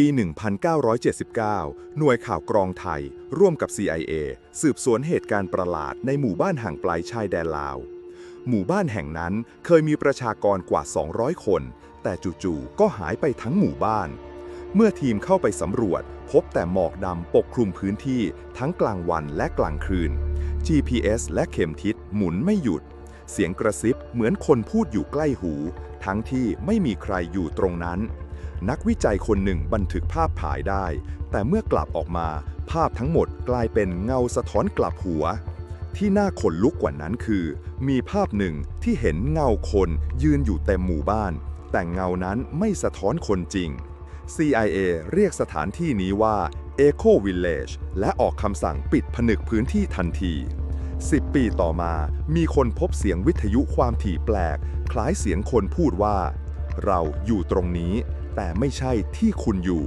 ปี 1979 หน่วยข่าวกรองไทย ร่วมกับ CIA สืบสวนเหตุการณ์ประหลาดในหมู่บ้านห่างไกลชายแดนลาว หมู่บ้านแห่งนั้นเคยมีประชากรกว่า 200 คน แต่จู่ๆ ก็หายไปทั้งหมู่บ้าน เมื่อทีมเข้าไปสำรวจ พบแต่หมอกดำปกคลุมพื้นที่ทั้งกลางวันและกลางคืน GPS และเข็มทิศหมุนไม่หยุด เสียงกระซิบเหมือนคนพูดอยู่ใกล้หู ทั้งที่ไม่มีใครอยู่ตรงนั้น นักวิจัยคนหนึ่งบันทึกภาพถ่ายได้ แต่เมื่อกลับออกมา ภาพทั้งหมดกลายเป็นเงาสะท้อนกลับหัว ที่น่าขนลุกกว่านั้นคือ มีภาพหนึ่งที่เห็นเงาคนยืนอยู่เต็มหมู่บ้าน แต่เงานั้นไม่สะท้อนคนจริง CIA เรียกสถานที่นี้ว่า Echo Village และออกคำสั่งปิดผนึกพื้นที่ทันที 10 ปีต่อมา มีคนพบเสียงวิทยุความถี่แปลก คล้ายเสียงคนพูดว่า เราอยู่ตรงนี้ แต่ไม่ใช่ที่คุณอยู่